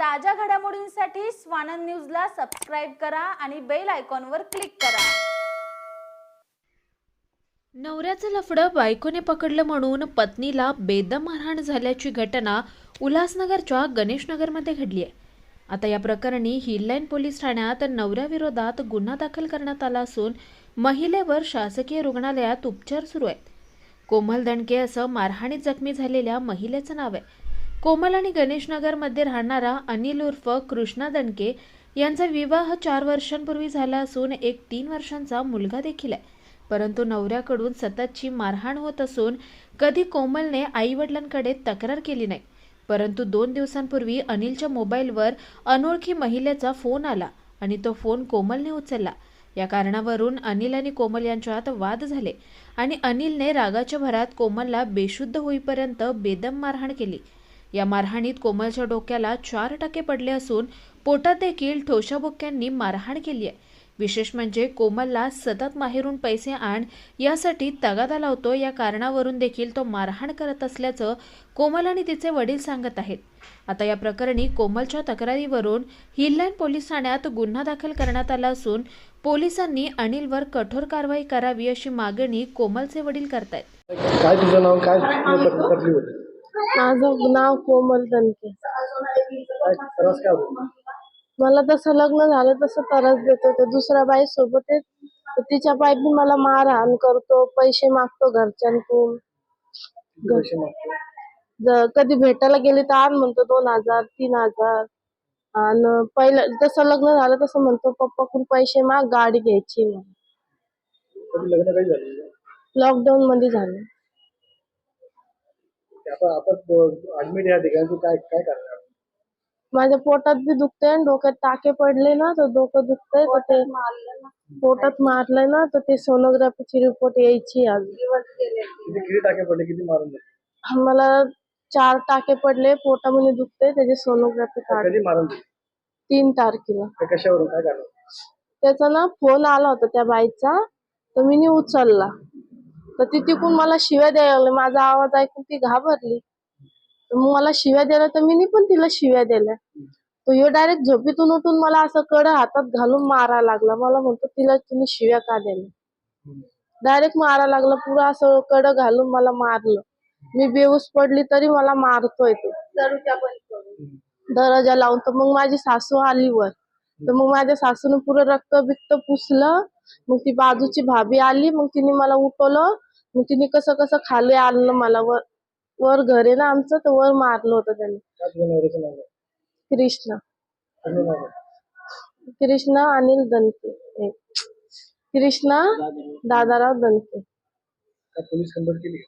ताज्या घडामोडींसाठी स्वानंद न्यूजला सबस्क्राईब करा आणि बेल आयकॉनवर क्लिक करा. नवऱ्याचं लफडं बायकोने पकडलं म्हणून पत्नीला बेदम मारहाण झाल्याची घटना उल्हासनगरच्या गणेशनगरमध्ये घडली आहे. आता या प्रकरणी हिललाईन पोलीस ठाण्यात नवऱ्याविरोधात गुन्हा दाखल करण्यात आला असून महिलेवर शासकीय रुग्णालयात उपचार सुरू आहेत. कोमल दणके असं मारहाणीत जखमी झालेल्या महिलेचं नाव आहे. कोमल आणि गणेशनगरमध्ये राहणारा अनिल उर्फ कृष्णा दणके यांचा विवाह चार वर्षांपूर्वी झाला असून एक तीन वर्षांचा मुलगा देखील आहे. परंतु नवऱ्याकडून सततची मारहाण होत असून कधी कोमलने आईवडिलांकडे तक्रार केली नाही. परंतु दोन दिवसांपूर्वी अनिलच्या मोबाईलवर अनोळखी महिलेचा फोन आला आणि तो फोन कोमलने उचलला. या कारणावरून अनिल आणि कोमल यांच्यात वाद झाले आणि अनिलने रागाच्या भरात कोमलला बेशुद्ध होईपर्यंत बेदम मारहाण केली. या मारहाणीत कोमलच्या डोक्याला चार टाके पडले असून पोटात देखील ठोशाबुक्यांनी मारहाण केली आहे. विशेष म्हणजे कोमलला सतत माहेरून पैसे आण यासाठी तगादा लावतो. या कारणावरून देखील तो मारहाण करत असल्याचं कोमल आणि तिचे वडील सांगत आहेत. आता या प्रकरणी कोमलच्या तक्रारीवरून हिललाईन पोलीस ठाण्यात गुन्हा दाखल करण्यात आला असून पोलिसांनी अनिलवर कठोर कारवाई करावी अशी मागणी कोमलचे वडील करतायत. काय तुझं नाव? काय माझं नाव कोमल त्रास काय होतो मला तसं लग्न झालं तसं त्रास देतो. तो दुसऱ्या बाई सोबत तिच्या बाई बी मला मारहाण करतो. पैसे मागतो घरच्यांकडून. किती पैसे मागतो. ज- कधी भेटायला गेली तर आण म्हणतो दोन हजार तीन हजार. आणि पहिलं जसं लग्न झालं तसं म्हणतो पप्पाकडून पैसे माग गाडी घ्यायची मग कधी लग्न काही झालं? लॉकडाऊन मध्ये झालं. आता आता ऍडमिट या ठिकाणी तू काय काय करणार? माझ्या पोटात बी दुखतंय आणि डोक्यात टाके पडले ना तर डोकं दुखतंय. तर ते पोटात मारलंय ना तर ते सोनोग्राफीची रिपोर्ट यायची आज. किती किती टाके पडले? किती मारून झाले मला चार टाके पडले पोटामध्ये दुखते त्याची सोनोग्राफी काढ कधी मारून झाले तीन तारखेला. ते कशावरून? काय करणार? त्याचा ना फोन आला होता त्या बाईचा तर मी नी उचलला. तर ती तिकून मला शिव्या द्यायला लागली. माझा आवाज ऐकून ती घाबरली. तर मग मला शिव्या द्यायला तर मी पण तिला शिव्या दिल्या. तो ह्यो डायरेक्ट झोपेतून उठून मला असं कड हातात घालून मारायला लागला. मला म्हणतो तिला तुम्ही शिव्या का दिल्या? डायरेक्ट मारायला लागला. पुरं असं कड घालून मला मारलं. मी बेऊस पडली तरी मला मारतोय तो. दरवाजा लावून तर मग माझी सासू आली वर. तर मग माझ्या सासून पुरं रक्त बिक्त पुसलं. मग ती बाजूची भाभी आली. मग तिने मला उठवलं. मग तिने कसं कसं खाली आणलं मला. वर वर घर आहे ना आमचं तर वर मारलं होतं त्यांनी. काय तुझ्या नवऱ्याचं नाव आहे. कृष्ण. नाव कृष्ण अनिल दनके हे. कृष्णा दादाराव दनके काय पोलीस कंप्लेंट केली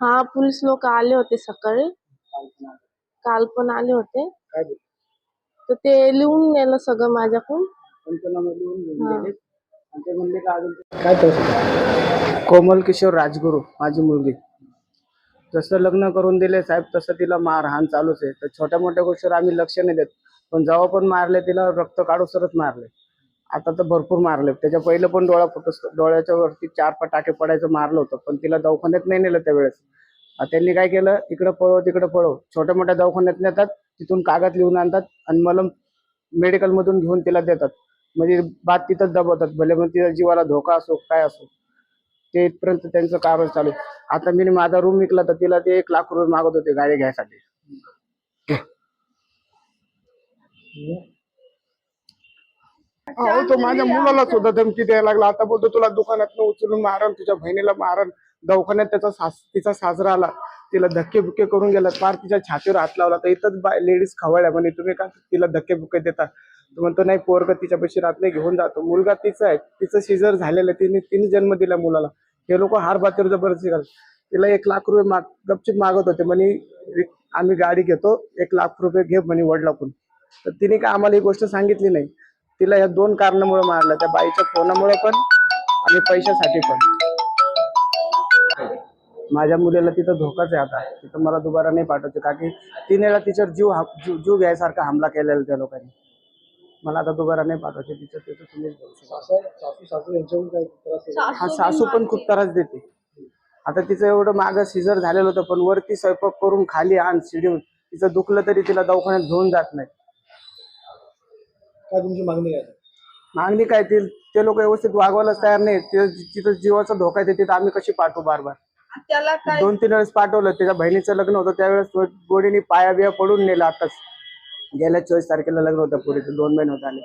हा पोलीस लोक आले होते सकाळी. काल पण आले. होते. काय तर ते लिहून नेलं सगळं माझ्याकडून. हा. काय त्रास कोमल किशोर राजगुरू माझी मुलगी. जसं लग्न करून दिले साहेब तसं तिला मारहाण चालूच आहे. तर छोट्या मोठ्या गोष्टीवर आम्ही लक्ष नाही देत. पण जेव्हा पण मारले तिला रक्त काढू सरच मारले. आता तर भरपूर मारले. त्याच्या पहिलं पण डोळा फुटस डोळ्याच्या वरती चार पटाके पडायचं मारलं होतं. पण तिला दवाखान्यात नाही नेलं त्यावेळेस. त्यांनी काय केलं? इकडं पळव तिकडं पळव. छोट्या मोठ्या दवाखान्यात नेतात तिथून कागद लिहून आणतात आणि मला मेडिकलमधून घेऊन तिला देतात. म्हणजे बात तिथंच दबवतात. भले मग तिच्या जीवाला धोका असो काय असो ते इथपर्यंत त्यांचं कारवाई चालू आहे. आता मी माझा रूम विकला तर तिला ते एक लाख रुपये मागत होते गाडी घ्यायसाठी. अहो तो माझ्या मुलाला सुद्धा धमकी द्यायला लागला. आता बोलतो तुला दुकानात उचलून मारन तुझ्या बहिणीला मारन दवाखान्यात त्याचा सास तिचा साजरा आला. तिला धक्के बुक्के करून गेला. पार तिच्या छातीवर हात लावला. तर इथंच लेडीज खवळल्या म्हणे तुम्ही का तिला धक्के बुक्के देता? म्हणतो नाही पोरग तिच्या पैसे राहत नाही घेऊन जातो. मुलगा तिचा आहे तिचं शिजर झालेलं आहे तिने तिने जन्म दिला मुलाला. हे लोक हार बातीवर जबरदस्ती घाल तिला एक लाख रुपये माग गपचिप मागत होते म्हणे आम्ही गाडी घेतो एक लाख रुपये घे म्हणे वडिलाकडून. तर तिने काय आम्हाला ही गोष्ट सांगितली नाही. तिला ह्या दोन कारणामुळे मारलं त्या बाईच्या फोनामुळे पण आणि पैशासाठी पण. माझ्या मुलीला तिथं धोकाच आहे आता. तिथं मला दुबारा नाही पाठवते का की तिनेला तिच्यावर जीव हा- जीव जीव घ्यायसारखा हमला केलेला त्या लोकांनी. मला आता दुबारा नाही पाठवायचे तिचं तिथं तुम्हीच शकता. हा सासू पण खूप त्रास देते. आता तिचं एवढं मागं सिजर झालेलं होतं पण वरती स्वयंपाक करून खाली आण शिडीवर तिचं दुखलं तरी तिला दवाखान्यात घेऊन जात नाही. काय तुमची मागणी काय? आहे? मागणी काय ती? ते लोक व्यवस्थित वागवायलाच तयार नाही ते तिथं जीवाचा धोका आहे तिथं आम्ही कशी पाठवू बार बार त्याला काय दोन तीन वेळेस पाठवलं. त्याच्या बहिणीचं लग्न होतं त्यावेळेस गोडीने पाया बिया पडून नेलं आताच. गेल्या चोवीस तारखेला लग्न होतं पुरीचं दोन महिने होत आले.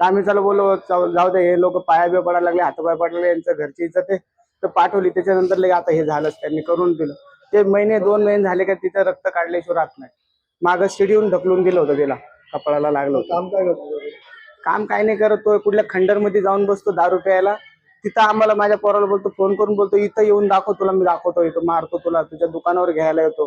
तर आम्ही चला बोललो जाऊ दे हे लोक पाया बिया पडायला लागले हातपाय पडायला लागले यांचं घरची इज्जत आहे. तर पाठवली. त्याच्यानंतर लगे आता हे झालंच त्यांनी करून दिलं. ते महिने दोन महिने झाले का तिथं रक्त काढल्याशिवाय राहत नाही. मागं शिडीहून ढकलून दिलं होतं तिला कपाळाला लागलं होतं. काम काय करतो काम काय नाही करत तो कुठल्या खंडरमध्ये जाऊन बसतो दारू प्यायला. तिथं आम्हाला माझ्या पोराला बोलतो फोन करून बोलतो इथं येऊन दाखव तुला मी दाखवतो इथं मारतो तुला तुझ्या दुकानावर घ्यायला येतो.